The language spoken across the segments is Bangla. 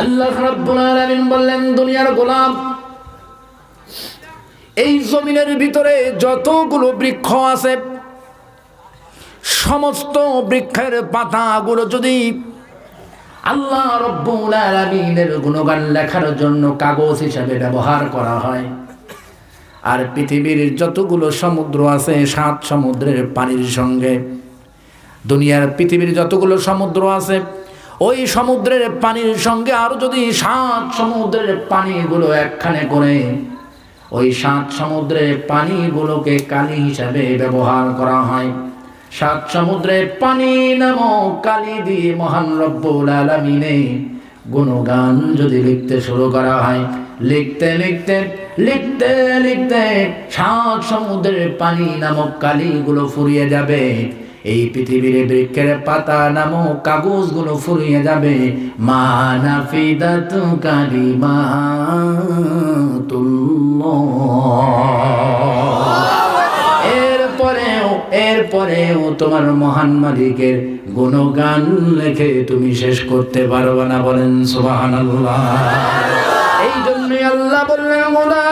আল্লাহ রাব্বুল আলামিন বললেন, দুনিয়ার গোলাম, এই জমিনের ভিতরে যতগুলো বৃক্ষ আছে, সমস্ত বৃক্ষের পাতাগুলো যদি আল্লাহ রব্বুল আলামিনের গুণগান লেখার জন্য কাগজ হিসাবে ব্যবহার করা হয়, আর পৃথিবীর যতগুলো সমুদ্র আছে, সাত সমুদ্রের পানির সঙ্গে, দুনিয়ার পৃথিবীর যতগুলো সমুদ্র আছে ওই সমুদ্রের পানির সঙ্গে আরও যদি সাত সমুদ্রের পানিগুলো একখানে করে, ওই সাত সমুদ্রের পানিগুলোকে কালি হিসাবে ব্যবহার করা হয়। সাত সমুদ্রের পানি নামক কালি দিয়ে মহান রব্বুল আলামিনে গুণগান যদি লিখতে শুরু করা হয়, লিখতে লিখতে লিখতে লিখতে সাত সমুদ্রের পানি নামক কালিগুলো ফুরিয়ে যাবে। এই পৃথিবীর বৃক্ষের পাতা নামক কাগজগুলো ফুরিয়ে যাবে। মানা ফিদাত কালিমা এরপরেও এরপরেও তোমার মহান মালিকের গুণগান লেখে তুমি শেষ করতে পারবে না বলেন সুবাহান এই জন্যই আল্লাহ বললেন গোলাম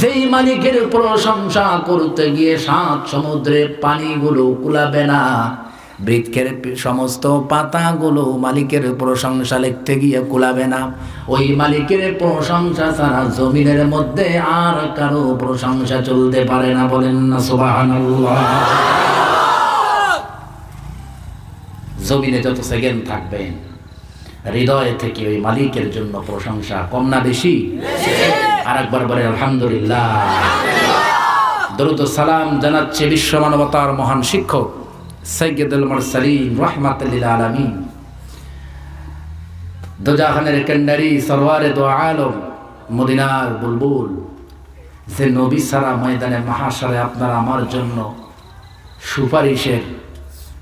যেই মালিকের প্রশংসা করতে গিয়ে সাত সমুদ্রের পানিগুলো কুলাবে না, বৃক্ষের সমস্ত পাতাগুলো মালিকের প্রশংসা লিখতে গিয়ে কুলাবে না, ওই মালিকের প্রশংসা ছাড়া জমিনের মধ্যে আর কারও প্রশংসা চলতে পারে না বলেন না, সুবহানাল্লাহ। জমিনে যত সেকেন্ড থাকবেন হৃদয় থেকে ওই মালিকের জন্য প্রশংসা কম না বেশি? আর একবার বলে, আলহামদুলিল্লাহ। দরুদ সালাম জানাচ্ছে বিশ্ব মানবতার মহান শিক্ষক সৈয়দুল মুরসালিন, রহমাতুল্লিল আলামিন। দোজাহানের কেন্ডারি সরওয়ারে দো আলম, মদিনার বুলবুল। যে নবী সারা ময়দানে মহাসারে আপনার আমার জন্য সুপারিশের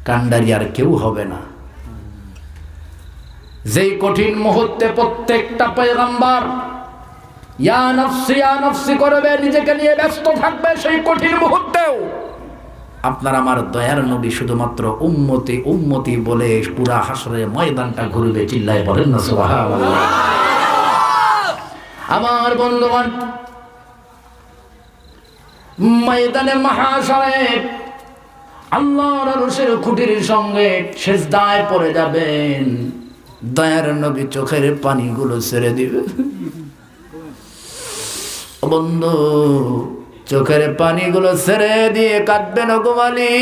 কান্ডারি আর কেউ হবে না। যেই কঠিন মুহূর্তে প্রত্যেকটা পয়গাম্বার ইয়া নফসি ইয়া নফসি করবে, নিজেকে নিয়ে ব্যস্ত থাকবে সেই কঠিন মুহূর্তেও। আপনার আমার দয়ার নবী শুধুমাত্র উম্মতি উম্মতি বলে পুরা হাসরে ময়দানটা ঘুরবে, চিল্লায় বলেন না, সুবহানাল্লাহ। আমার বন্ধুগণ, ময়দানে মহাশরে আল্লাহর আরশের খুঁটির সঙ্গে সেজদায় পড়ে যাবেন। দয়ার নবী চোখের পানিগুলো ছেড়ে দিবে। বন্ধু, চোখের পানিগুলো ছেড়ে দিয়ে কাঁদবেন গোমালি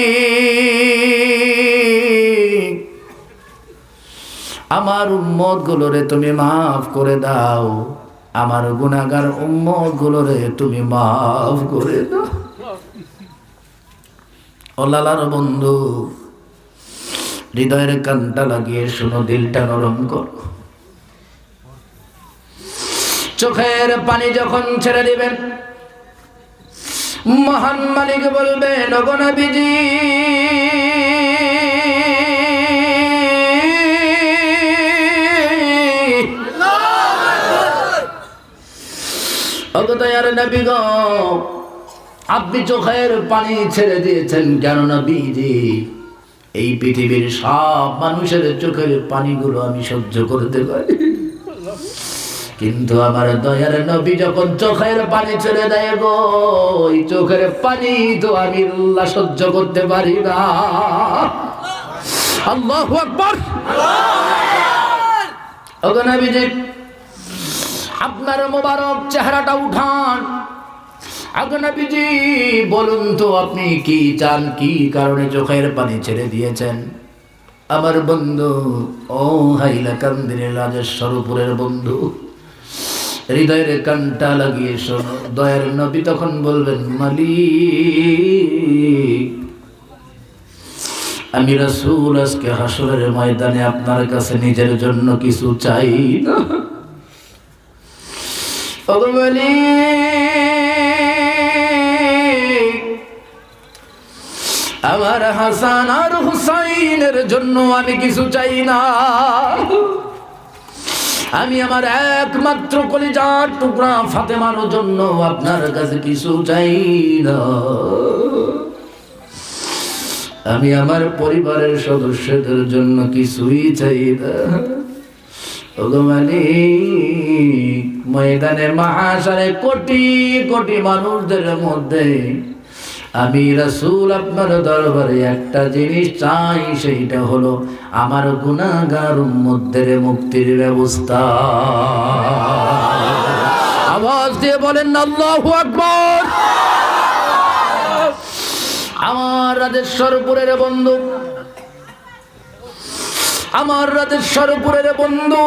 আমার উম্মত গুলোরে তুমি মাফ করে দাও। আমার গুণাগার উম্মত গুলোরে তুমি মাফ করে দাও। ও লালার বন্ধু হৃদয়ের কানটা লাগিয়ে শুনো, দিলটা নরম কর। চোখের পানি যখন ছেড়ে দিবেন, মহান মালিক বলবেন অগণবিজি অগদয়ার আপনি চোখের পানি ছেড়ে দিয়েছেন কেননা বিজি এই পৃথিবীর সব মানুষের চোখের পানিগুলো আমি সহ্য করতে পারি। কিন্তু আমার দয়ার নবী যখন চোখের পানি ছেড়ে দেয় গো, ওই চোখের পানি তো আমি সহ্য করতে পারি না। আল্লাহু আকবার। ওগো আপনার মোবারক চেহারাটা উঠান। আগনাবিজি বলুন তো আপনি কি চান, কি কারণে চোখের পানি ছেড়ে দিয়েছেন? আমার বন্ধু, ও হাইলা কান্দিনের রাজেশ্বরপুরের বন্ধু, হৃদয়ের কানটা লাগিয়ে শোনো। দয়ার নবী তখন বলবেন, মালিক, আমি রাসূল, আজকে হাসরের ময়দানে আপনার কাছে নিজের জন্য কিছু চাই না। মালিক আমার হাসান আর হুসাইনের জন্য আমি কিছু চাই না। আমি আমার একমাত্র কলিজার টুকরা ফাতেমার জন্য আপনার কাছে কিছু চাই না। আমি আমার পরিবারের সদস্যদের জন্য কিছুই চাই না। ময়দানে মহাশারে কোটি কোটি মানুষদের মধ্যে আমি রাসূল আপনার দরবারে একটা জিনিস চাই, সেইটা হলো আমার গুনাহগার উম্মতদের মুক্তির ব্যবস্থা। আওয়াজ দিয়ে বলেন, আল্লাহু আকবার! আমার রাজেশ্বরপুরের বন্ধু, আমার রাজেশ্বরপুরের বন্ধু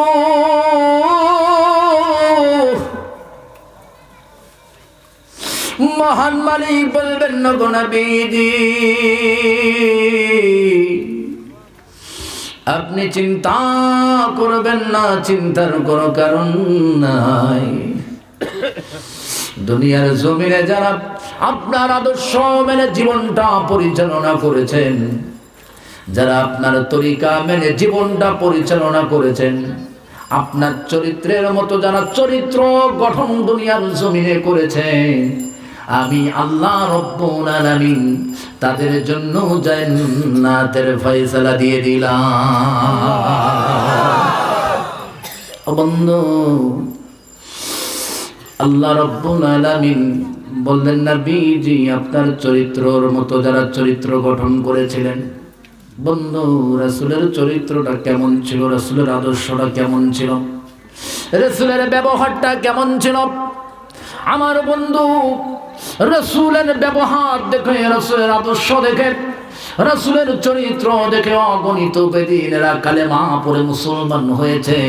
মহান মালিক বলবেন না গোনাবিজি আপনি চিন্তা করবেন না, চিন্তার কোনো কারণ নাই। দুনিয়ার জমিনে যারা আপনার আদর্শ মেনে জীবনটা পরিচালনা করেছেন, যারা আপনার তরিকা মেনে জীবনটা পরিচালনা করেছেন, আপনার চরিত্রের মতো যারা চরিত্র গঠন দুনিয়ার জমিনে করেছে আমি আল্লাহ রব্বুল আলামিন তাদের জন্য জান্নাতের ফয়সালা দিয়ে দিলাম। বন্ধু, আল্লাহ রব্বুল আলামিন বললেন না বিজি আপনার চরিত্রর মতো যারা চরিত্র গঠন করেছিলেন, বন্ধু, রাসুলের চরিত্রটা কেমন ছিল? রাসুলের আদর্শটা কেমন ছিল? রাসুলের ব্যবহারটা কেমন ছিল? আমার বন্ধু রসুলের ব্যবহার দেখে, রসুলের আদর্শ দেখে, রসুলের চরিত্র দেখে অগণিত বেদিনেরা কালে মা পরে মুসলমান হয়েছে।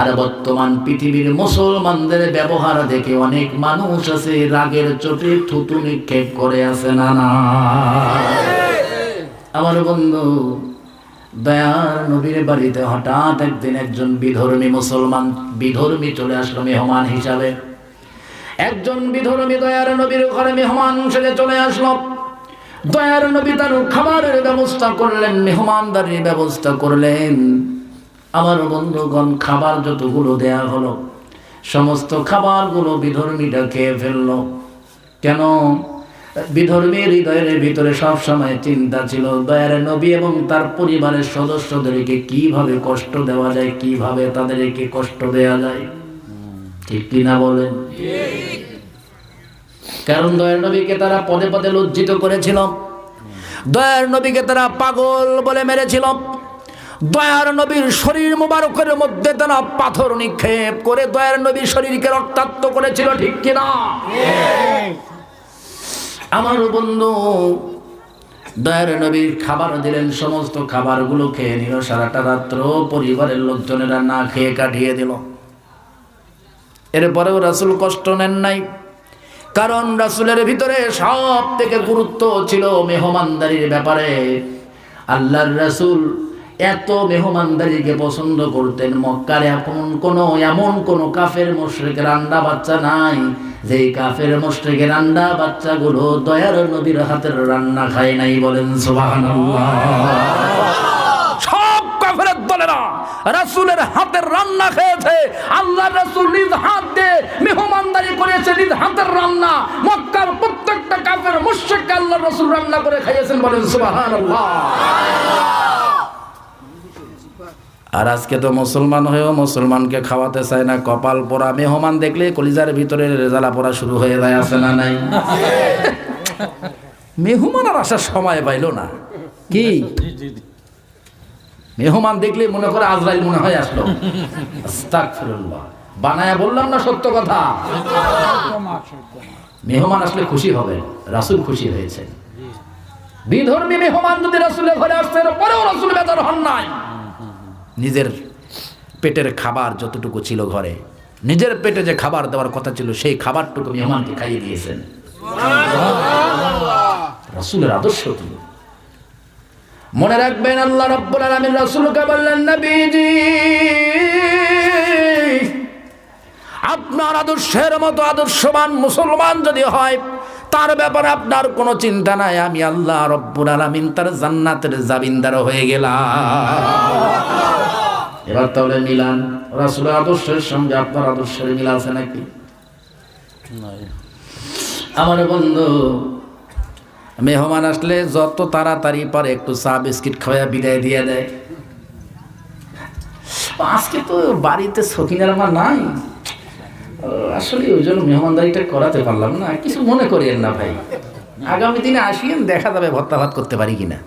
আর বর্তমান পৃথিবীর মুসলমানদের ব্যবহার দেখে অনেক মানুষ আছে, রাগের চোটে থুতু নিক্ষেপ করে আছে না না আমার বন্ধু, দয়ার নবীর বাড়িতে হঠাৎ একদিন একজন বিধর্মী মুসলমান, বিধর্মী চলে আসলো মেহমান হিসাবে। একজন বিধর্মী দয়ার নবীর ঘরে মেহমান সেজে চলে আসলো। দয়ার নবী তার খাবারের ব্যবস্থা করলেন, মেহমানদারির ব্যবস্থা করলেন। আমার বন্ধুগণ, খাবার যতগুলো দেয়া হলো, সমস্ত খাবারগুলো বিধর্মীটা খেয়ে ফেলল। কেন? বিধর্মীর হৃদয়ের ভিতরে সব সময় চিন্তা ছিল, দয়ার নবী এবং তার পরিবারের সদস্যদেরকে কীভাবে কষ্ট দেওয়া যায়, কীভাবে তাদেরকে কষ্ট দেওয়া যায়। ঠিক কিনা বলেন? কারণ দয়ার নবীকে তারা পদে পদে লজ্জিত করেছিল। দয়ার নবীকে তারা পাগল বলে মেরেছিল। দয়ার নবীর শরীর মোবারকের মধ্যে তারা পাথর নিক্ষেপ করে দয়ার নবীর শরীরকে রক্তাক্ত করেছিল, ঠিক কিনা? আমার বন্ধু দয়ার নবীর খাবার দিলেন, সমস্ত খাবারগুলো খেয়ে নিল, সারাটা রাত্র পরিবারের লোকজনেরা না খেয়ে কাটিয়ে দিল। এরপরেও রাসুল কষ্ট নেন নাই। কারণ রাসুলের ভিতরে সব থেকে গুরুত্ব ছিল মেহমানদারির ব্যাপারে। আল্লাহর রাসুল এত মেহমানদারিকে পছন্দ করতেন, মক্কার এখন কোন, এমন কোন কাফের মোশরেক রান্না বাচ্চা নাই। যে কাফের মোশরেকের রান্না বাচ্চাগুলো দয়ার নবীর হাতের রান্না খায় নাই বলেন সব কাফেরের দলেরা রাসূলের হাতের রান্না খেয়েছে। আল্লাহ রাসূল নিজ হাত দিয়ে মেহমানদারি করেছে, নিজ হাতের রান্না। মক্কার প্রত্যেকটা কাফের মুশরিক আল্লাহ রাসূল রান্না করে খাইয়েছেন বলেন, সুবহানাল্লাহ। আর আজকে তো মুসলমান হয়েও মুসলমানকে খাওয়াতে চায় না, কপাল পোড়া। মেহমান দেখলে কলিজার ভিতরে রেজালা পড়া শুরু হয়ে যায়, আছে না নাই? মেহমান আর আসার সময় পাইল না। কি? মেহমান দেখলে মনে করে আজরাইল মনে হয় আসলো। বানায়া বললাম না সত্য কথা? মেহমান আসলে খুশি হবে, রাসূল খুশি হয়েছে। বিধর্মী মেহমান যদি রাসূলের ঘরে আসছে পরেও রাসূল বেজার হন নাই। নিজের পেটের খাবার যতটুকু ছিল ঘরে, নিজের পেটে যে খাবার দেওয়ার কথা ছিল, সেই খাবারটুকু মেহমানকে খাইয়ে দিয়েছেন। রাসূলের আদর্শ কি? মনে রাখবেন, আল্লাহ রাব্বুল আলামিন রাসূলকে বললেন, নবীজি আপনার আদর্শের মতো আদর্শবান মুসলমান যদি হয়, তার ব্যাপারে আপনার কোনো চিন্তা নাই, আমি আল্লাহ রব্বুল আলামিন তার জান্নাতের জাবিনদার হয়ে গেলাম। এবার তাহলে মিলান, রাসুলের আদর্শের সঙ্গে আপনার আদর্শের মিল আছে নাকি? আমার বন্ধু, মেহমান আসলে যত তাড়াতাড়ি পারে একটু চা, বিস্কিট খাওয়া বিদায় দিয়ে দেয়। আজকে তো বাড়িতে সকিনার আমার নাই। আসলে ওই জন্য মেহমানদারিটা করাতে পারলাম না। কিছু মনে করিয়েন না ভাই। আগামী দিনে আসিয়েন, দেখা যাবে ভত্তা ভাত করতে পারি কিনা।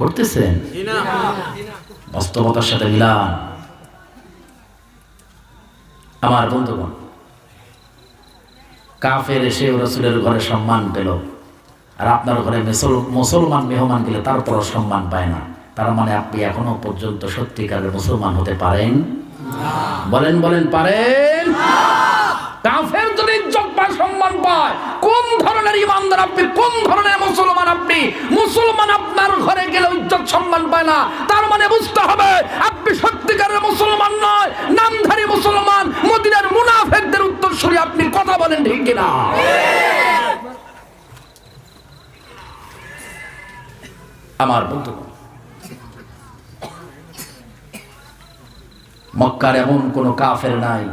করতেছেন? বাস্তবতার সাথে মিলান। আমার বন্ধুগণ, কাফের এসে রসুলের ঘরে সম্মান পেল। আর আপনার ঘরে মুসল- মুসলমান মেহমান গেলে তারপরও সম্মান পায় না। তার মানে আপনি এখনও পর্যন্ত সত্যিকারের মুসলমান হতে পারেন? বলেন বলেন, পারেন? কাফের যদি ইজ্জত পায়, সম্মান পায়, কোন ধরনের ইমানদার আপনি, কোন ধরনের মুসলমান আপনি? মুসলমান আপনার ঘরে গেলে ইজ্জত সম্মান পায় না। তার মানে বুঝতে হবে, আপনি সত্যিকারের মুসলমান নয়, নামধারী মুসলমান। মদিনার মুনাফেকদের উত্তরসূরি আপনি কথা বলেন ঠিক কিনা? আমার বন্ধু। মক্কার এমন কোনো কাফের নাই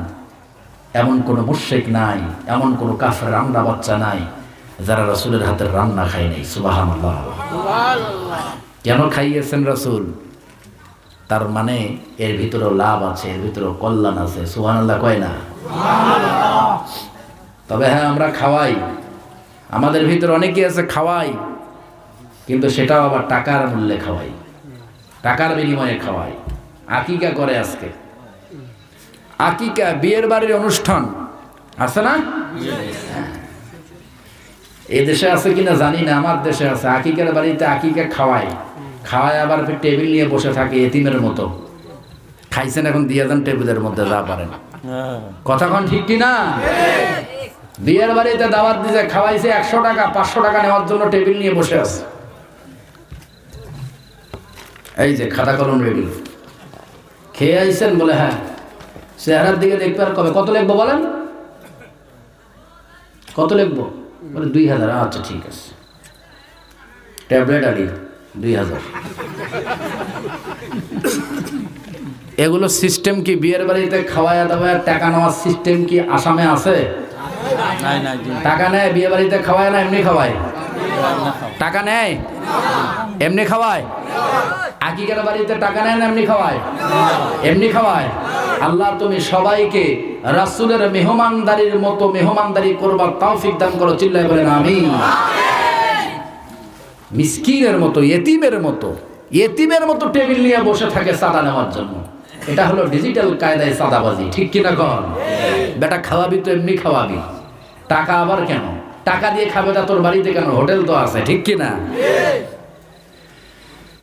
এমন কোনো মুর্শেক নাই এমন কোনো কাফের রান্না বাচ্চা নাই যারা রসুলের হাতের রান্না খায় নাই। সুবাহান কেন খাইয়েছেন রসুল? তার মানে এর ভিতরেও লাভ আছে এর ভিতরে কল্যাণ আছে। সুবাহ আল্লাহ কয় না? তবে হ্যাঁ আমরা খাওয়াই। আমাদের ভিতরে অনেকেই আছে খাওয়াই। কিন্তু সেটাও আবার টাকার মূল্যে খাওয়াই। টাকার বিনিময়ে খাওয়াই। আকিকা করে আজকে। আকিকা, বিয়ের বাড়ির অনুষ্ঠান। আছে না? এই দেশে আছে কিনা জানি না, আমার দেশে আছে। আকিকার বাড়িতে আকিকা খাওয়ায়। খাওয়ায় আবার টেবিল নিয়ে বসে থাকে এতিমের মতো। খাইছেন এখন, দিয়ে দেন টেবিলের মধ্যে, যা পারেন। কথাক্ষণ ঠিক কি না? বিয়ের বাড়িতে দাওয়াত দিছে, খাওয়াইছে একশো টাকা, পাঁচশো টাকা নেওয়ার জন্য টেবিল নিয়ে বসে আছে। এই যে খাতা কলম রেডি খেয়ে আইছেন বলে হ্যাঁ। চেহারার দিকে দেখতে আর কবে? কত লিখব বলেন? কত লিখব? বলে দুই হাজার। আচ্ছা ঠিক আছে। ট্যাবলেট আলি দুই হাজার। এগুলো সিস্টেম কি বিয়ের বাড়িতে খাওয়ায়া দাওয়ায় টাকা নেওয়ার সিস্টেম কি আসামে আছে? টাকা নেয় বিয়ে বাড়িতে খাওয়ায় না এমনি খাওয়ায়? টাকা নেয়? এমনি খাওয়ায়? আকিকার বাড়িতে টাকা নেয় না, এমনি খাওয়ায়? এমনি খাওয়ায়? আল্লাহ, তুমি সবাইকে রাসূলের মেহমানদারির মতো মেহমানদারি করবার তৌফিক দান করো চিল্লাই বলেন আমি মিসকিনের মতো, এতিমের মতো এতিমের মতো টেবিল নিয়ে বসে থাকে সাদা নেওয়ার জন্য। এটা হলো ডিজিটাল কায়দায় সাদাবাজি, ঠিক কিনা কন? বেটা, খাওয়াবি তো এমনি খাওয়াবি। টাকা আবার কেন? টাকা দিয়ে খাবে তা তোর বাড়িতে কেন? হোটেল তো আছে, ঠিক কিনা?